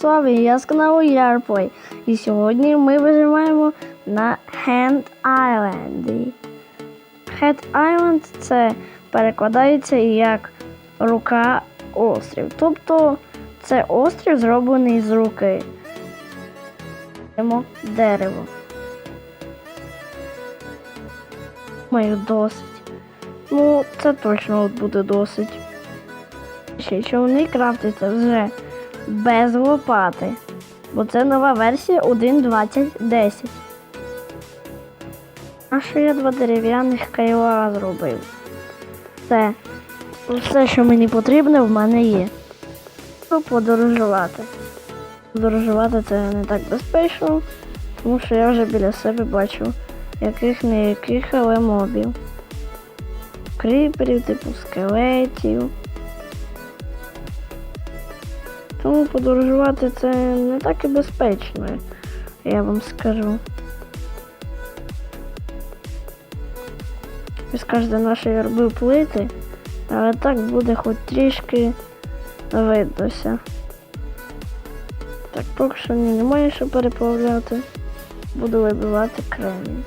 Славі, я з каналу Ярплay. І сьогодні ми виживаємо на Hand Island. Hand Island це перекладається як рука острів. Тобто це острів зроблений з руки. Дерево. Маю досить. Ну, це точно буде досить. Ще човни крафтиться вже без лопати. Бо це нова версія 1.2010. А що я два дерев'яних кайла зробив? Все. Все, що мені потрібно, в мене є. Ну, подорожувати. Подорожувати це не так безпечно, тому що я вже біля себе бачу яких не яких, але мобів. Кріперів, типу скелетів. Тому подорожувати це не так і безпечно, я вам скажу. Ви скажете, наші я робив плити, але так буде хоч трішки виднося. Так, поки що ні, немає що переплавляти. Буду вибивати кремінь.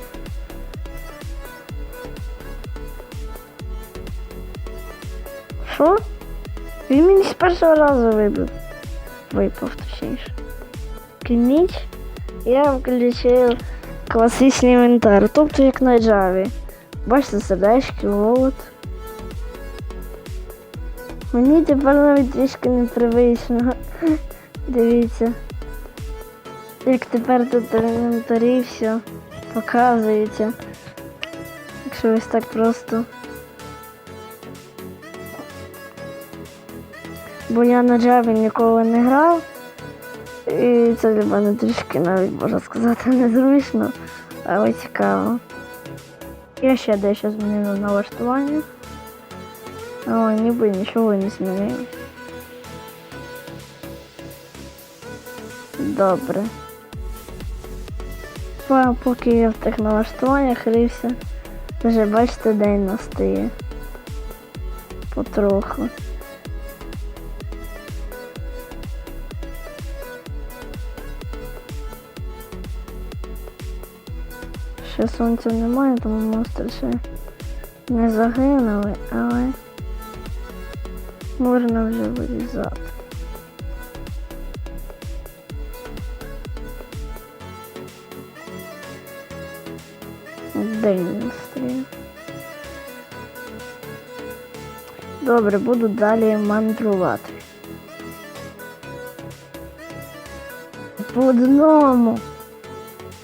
Що? Він мені з першого разу вибив. Випав точніше. Ніч я включив класичний інвентар, тобто як на Java. Бачите, сердечки, голод. Мені тепер навіть трішки непривично. Дивіться. Як тепер тут інвентарі все показується. Якщо ось так просто. Бо я на Java ніколи не грав. І це для мене трішки навіть можна сказати незручно, але цікаво. Я ще дещо змінив налаштування. Але ніби нічого не змінилось. Добре. Поки я в тих налаштуваннях рився, вже бачите, день настає. Потроху. Ще сонця немає, тому монстри ще не загинули, але можна вже вирізати. День настає. Добре, буду далі мандрувати. По одному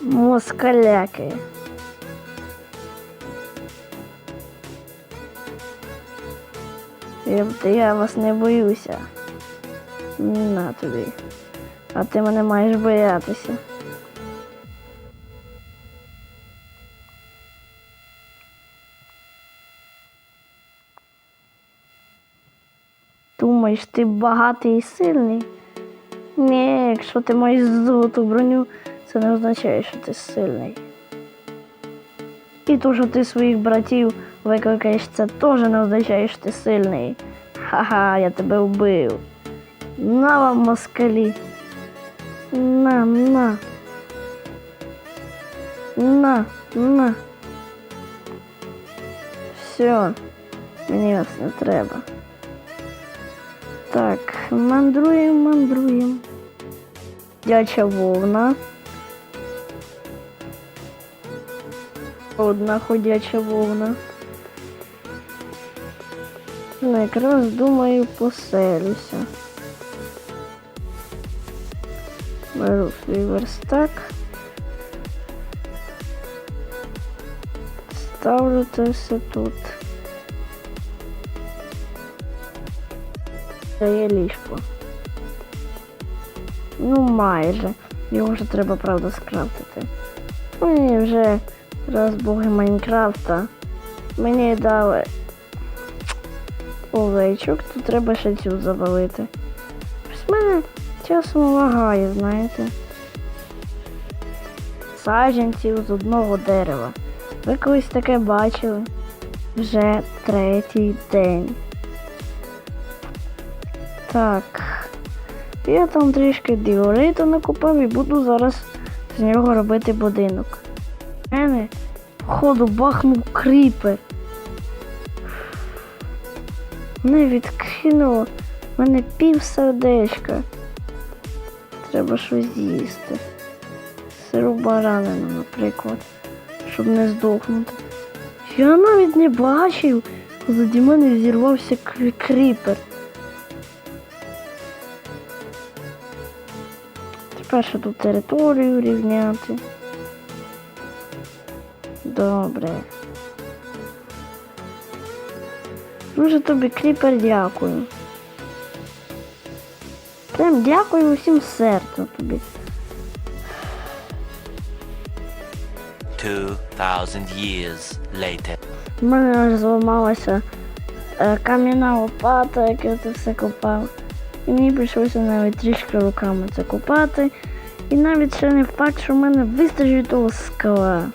москаляки. Я, я вас не боюся. На тобі. А ти мене маєш боятися. Думаєш, ти багатий і сильний? Ні, якщо ти маєш золоту броню, це не означає, що ти сильний. І то, що ти своїх братів викликаєш, це теж не означає, що ти сильний. Ха-ха, я тебе вбив. На вам москалі. На, на. На, на. Все, мені вас не треба. Так, мандруємо, мандруємо. Дяча вовна. Одна ходяча вовна. Ну, якраз думаю, поселюся. Беру свій верстак. Ставлю це все тут. Це є ліжко. Ну, майже. Його вже треба, правда, скрафтити. Мені вже раз Майнкрафта. Мені дали овечок, то треба ще цю завалити. Ось мене часом лагає, знаєте. Саджанців з одного дерева. Ви колись таке бачили? Вже третій день. Так. Я там трішки діориту накупив і буду зараз з нього робити будинок. Мене, походу, бахнув кріпер. Мене відкинуло. Мене пів сердечка. Треба щось з'їсти. Сиру баранину, наприклад, щоб не здохнути. Я навіть не бачив, заді мене взірвався кріпер. Тепер ще тут територію рівняти. Добре. Дуже тобі кріпер дякую. Прям дякую усім серцем тобі. 2,000 years later. У мене аж зламалася е, кам'яна лопата, як я це все копав. І мені прийшлося навіть трішки руками це копати. І навіть ще не факт, що в мене вистачить того скала.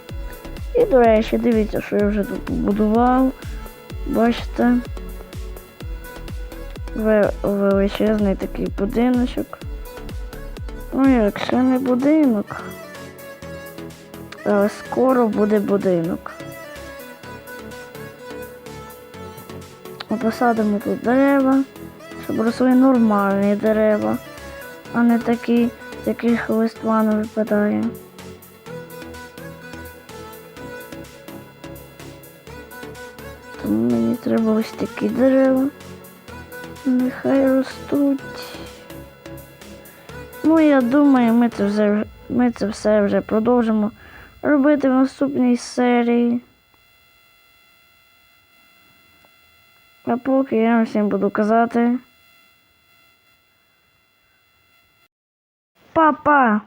І, до речі, дивіться, що я вже тут побудував. Бачите? Величезний такий будиночок. Ну як ще не будинок. Але скоро буде будинок. Посадимо тут дерева, щоб росли нормальні дерева, а не такі, яких листва не випадає. Тому мені треба ось такі дерева. Нехай ростуть. Ну, я думаю, ми це все, ми це все вже продовжимо робити в наступній серії. А поки я вам всім буду казати. Папа!